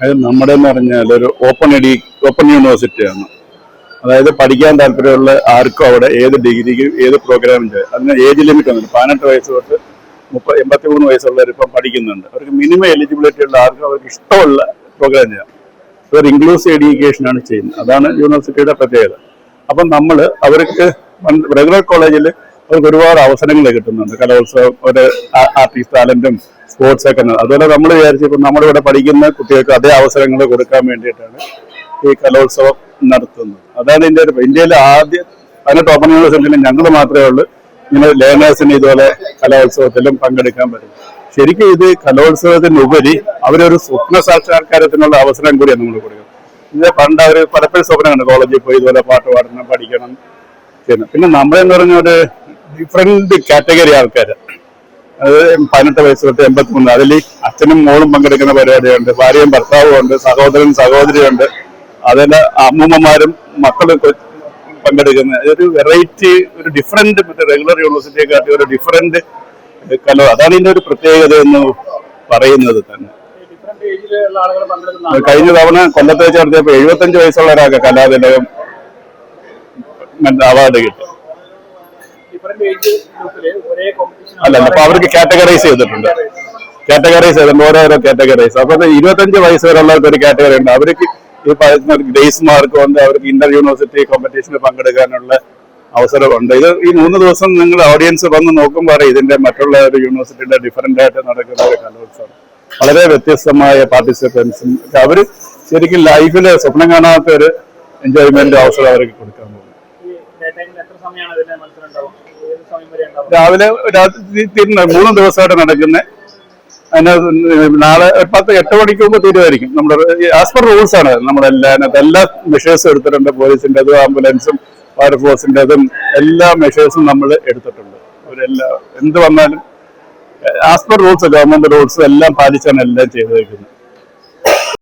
അത് നമ്മുടെ എന്ന് പറഞ്ഞാൽ ഒരു ഓപ്പൺ എഡി ഓപ്പൺ യൂണിവേഴ്സിറ്റിയാണ് അതായത് പഠിക്കാൻ താല്പര്യമുള്ള ആർക്കും അവിടെ ഏത് ഡിഗ്രിക്കും ഏത് പ്രോഗ്രാമും ചെയ്യാം. അതിന് ഏജ് ലിമിറ്റ് ഒന്നുമില്ല. പതിനെട്ട് വയസ്സ് തൊട്ട് മുപ്പത് എൺപത്തി മൂന്ന് വയസ്സുള്ളവർ ഇപ്പം പഠിക്കുന്നുണ്ട്. അവർക്ക് മിനിമം എലിജിബിലിറ്റി ഉള്ള ആർക്കും അവർക്ക് ഇഷ്ടമുള്ള പ്രോഗ്രാം ചെയ്യാം. ഒരു ഇൻക്ലൂസീവ് എഡ്യൂക്കേഷനാണ് ചെയ്യുന്നത്. അതാണ് യൂണിവേഴ്സിറ്റിയുടെ പ്രത്യേകത. അപ്പം നമ്മൾ അവർക്ക് റെഗുലർ കോളേജിൽ അവർക്ക് ഒരുപാട് അവസരങ്ങൾ കിട്ടുന്നുണ്ട്. കലോത്സവം ഒരു ആർട്ടിസ്റ്റ് ടാലന്റും സ്പോർട്സ് ഒക്കെ. അതുപോലെ നമ്മൾ വിചാരിച്ചപ്പോൾ നമ്മളിവിടെ പഠിക്കുന്ന കുട്ടികൾക്ക് അതേ അവസരങ്ങൾ കൊടുക്കാൻ വേണ്ടിയിട്ടാണ് ഈ കലോത്സവം നടത്തുന്നത്. അതാണ് ഇന്ത്യ ഇന്ത്യയിലെ ആദ്യ പതിനെട്ട് ഓപ്പൺ യൂണിവേഴ്സിറ്റിയിൽ ഞങ്ങൾ മാത്രമേ ഉള്ളൂ. ഇങ്ങനെ ലേണേഴ്സിന് ഇതുപോലെ കലോത്സവത്തിലും പങ്കെടുക്കാൻ പറ്റും. ശരിക്കും ഇത് കലോത്സവത്തിനുപരി അവരൊരു സ്വപ്ന സാക്ഷാത്കാരത്തിനുള്ള അവസരം കൂടിയാണ് നമ്മൾ കൊടുക്കുന്നത്. ഇത് പണ്ട് അവർ പലപ്പോഴും സ്വപ്നം കണ്ടു കോളേജിൽ പോയി ഇതുപോലെ പാട്ട് പാടണം പഠിക്കണം പിന്നെ നമ്മളെന്ന് പറഞ്ഞ ഒരു ഡിഫറെന്റ് കാറ്റഗറി ആൾക്കാർ അത് പതിനെട്ട് വയസ്സ് തൊട്ട് എൺപത്തി മൂന്ന് അതിൽ അച്ഛനും മോളും പങ്കെടുക്കുന്ന പരിപാടിയുണ്ട്. ഭാര്യയും ഭർത്താവും ഉണ്ട് സഹോദരൻ സഹോദരിയുണ്ട്. അതിൽ അമ്മൂമ്മമാരും മക്കളും പങ്കെടുക്കുന്ന ഒരു വെറൈറ്റി ഒരു ഡിഫറെന്റ് മറ്റേ റെഗുലർ യൂണിവേഴ്സിറ്റിയെ കാട്ടി ഒരു ഡിഫറെന്റ് കലോ അതാണ് ഇതിന്റെ ഒരു പ്രത്യേകത എന്ന് പറയുന്നത് തന്നെ. കഴിഞ്ഞ തവണ കൊല്ലത്തേച്ച് നടത്തിയപ്പോൾ എഴുപത്തഞ്ച് വയസ്സുള്ള ഒരാൾക്ക് കലാതിലകം അവാർഡ് കിട്ടും ഡിഫറെന്റ് ഏജ് ഗ്രൂപ്പിൽ ഒരേ കോമ്പറ്റീഷൻ അല്ല അപ്പൊ അവർക്ക് കാറ്റഗറൈസ് ചെയ്തിട്ടുണ്ട്. കാറ്റഗറൈസ് ചെയ്തിട്ടുണ്ട് ഓരോരോ കാറ്റഗറൈസ് അപ്പൊ ഇരുപത്തഞ്ച് വയസ്സ് വരെയുള്ളവർക്ക് ഒരു കാറ്റഗറി ഉണ്ട്. അവർക്ക് ഈ പറയുന്ന ഗ്രേസ് മാർക്ക് കൊണ്ട് അവർക്ക് ഇന്റർ യൂണിവേഴ്സിറ്റി കോമ്പറ്റീഷനിൽ പങ്കെടുക്കാനുള്ള അവസരമുണ്ട്. ഇത് ഈ മൂന്ന് ദിവസം നിങ്ങൾ ഓഡിയൻസ് വന്ന് നോക്കുമ്പോൾ ഇതിന്റെ മറ്റുള്ള ഒരു യൂണിവേഴ്സിറ്റിയുടെ ഡിഫറെന്റ് ആയിട്ട് നടക്കുന്ന ഒരു കലോത്സവം. വളരെ വ്യത്യസ്തമായ പാർട്ടിസിപ്പൻസും അവർ ശരിക്കും ലൈഫിൽ സ്വപ്നം കാണാത്ത ഒരു എൻജോയ്മെന്റ് അവസരം അവർക്ക് കൊടുക്കാൻ പോകും രാവിലെ മൂന്ന് ദിവസമായിട്ട് നടക്കുന്ന. അതിന് നാളെ ഒരു പത്ത് എട്ട് മണിക്ക് മുമ്പ് തീരുമായിരിക്കും നമ്മുടെ ആസ് പെർ റൂൾസ് ആണ്. നമ്മുടെ അതിനകത്ത് എല്ലാ മെഷേഴ്സും എടുത്തിട്ടുണ്ട്. പോലീസിന്റെതും ആംബുലൻസും ഫയർഫോഴ്സിന്റെതും എല്ലാ മെഷേഴ്സും നമ്മൾ എടുത്തിട്ടുണ്ട്. അവരെല്ലാം എന്ത് വന്നാലും as per rules government rules എല്ലാം പാലിച്ചാണ് എല്ലാം ചെയ്തു വെക്കുന്നത്